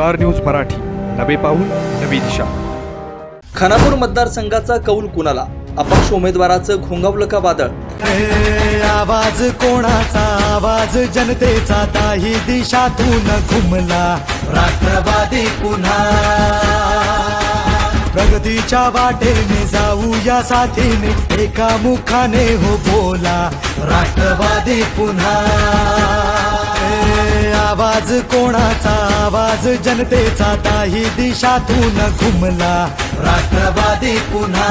Star news Marathi. नवे पाऊल नवी दिशा. खानापूर मतदारसंघाचा कौल कुणाला? अपक्ष उमेदवाराचं घोंगावलं का वादळ? आवाज कोणाचा? आवाज जनतेचा. ताही दिशातून घुमला. राष्ट्रवादी पुन्हा. प्रगतीच्या वाटेने जाऊ या साथीने. एका मुखाने हो बोला. राष्ट्रवादी पुन्हा. आवाज कोणाचा? आवाज जनतेचा. ताही दिशातून घुमला राष्ट्रवादी पुन्हा.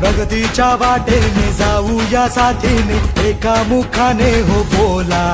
प्रगतीच्या वाटेने जाऊ या साथीने एका मुखाने हो बोला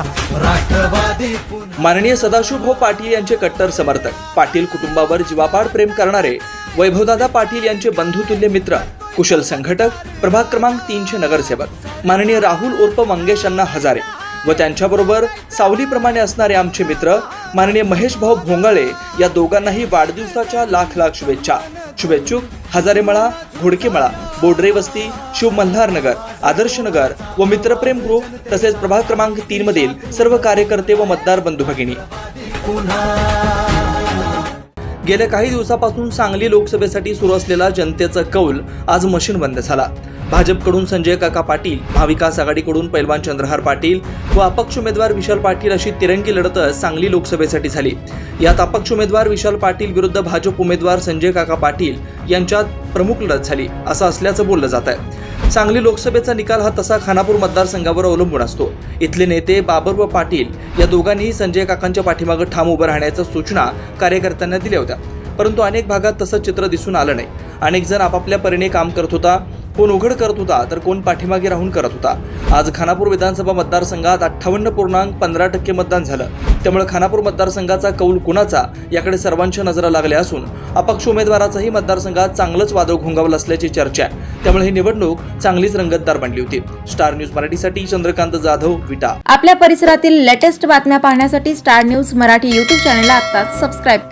राष्ट्रवादी माननीय सदाशिव भाऊ पाटील यांचे कट्टर समर्थक पाटील कुटुंबावर जीवापाड प्रेम करणारे वैभवदादा पाटील यांचे बंधुतुल्य मित्र कुशल संघटक प्रभाग क्रमांक तीनशे नगरसेवक माननीय राहुल उर्फ मंगेश अण्णा हजारे. व त्यांच्याबरोबर सावलीप्रमाणे असणारे आमचे मित्र माननीय महेश भाऊ भोंगाळे या दोघांनाही वाढदिवसाच्या लाख लाख शुभेच्छा. शुभेच्छुक हजारेमळा घोडकेमळा बोडरे वस्ती शिव मल्हार नगर आदर्श नगर व मित्रप्रेम ग्रुप तसेच प्रभाग क्रमांक तीन मधील सर्व कार्यकर्ते व मतदार बंधू भगिनी. गेल्या काही दिवसापासून सांगली लोकसभेसाठी सुरू असलेला जनतेचा कौल आज मशीन बंद झाला. भाजपकडून संजय काका पाटील महाविकास आघाडीकडून पैलवान चंद्रहार पाटील व अपक्ष उमेदवार विशाल पाटील अशी तिरंगी लढत सांगली लोकसभेसाठी झाली. यात अपक्ष उमेदवार विशाल पाटील विरुद्ध भाजप उमेदवार संजय काका पाटील यांच्यात प्रमुख लढत झाली असं असल्याचं बोललं जात आहे सांगली लोकसभेचा निकाल हा तसा खानापूर मतदारसंघावर अवलंबून असतो. इथले नेते बाबर व पाटील या दोघांनीही संजय काकांच्या पाठीमागे ठाम उभं राहण्याच्या सूचना कार्यकर्त्यांना दिल्या होत्या. परंतु अनेक भागात तसं चित्र दिसून आलं नाही. अनेक जण आपापल्या परीने काम करत होता. कोण उघड करत होता तर कोण पाठीमागे राहून करत होता. आज खानापूर विधानसभा मतदारसंघात अठ्ठावन्न पूर्णांक पंधरा टक्के मतदान झालं. त्यामुळे खानापूर मतदारसंघाचा कौल कुणाचा? याकडे सर्वांच्या नजरा लागल्या असून अपक्ष उमेदवाराचाही मतदारसंघात चांगलंच वादळ घोंगावलं असल्याची चर्चा आहे. त्यामुळे ही निवडणूक चांगलीच रंगतदार बनली होती. स्टार न्यूज मराठीसाठी चंद्रकांत जाधव विटा. आपल्या परिसरातील लेटेस्ट बातम्या पाहण्यासाठी स्टार न्यूज मराठी यूट्यूब चॅनलला आता सबस्क्राईब करा.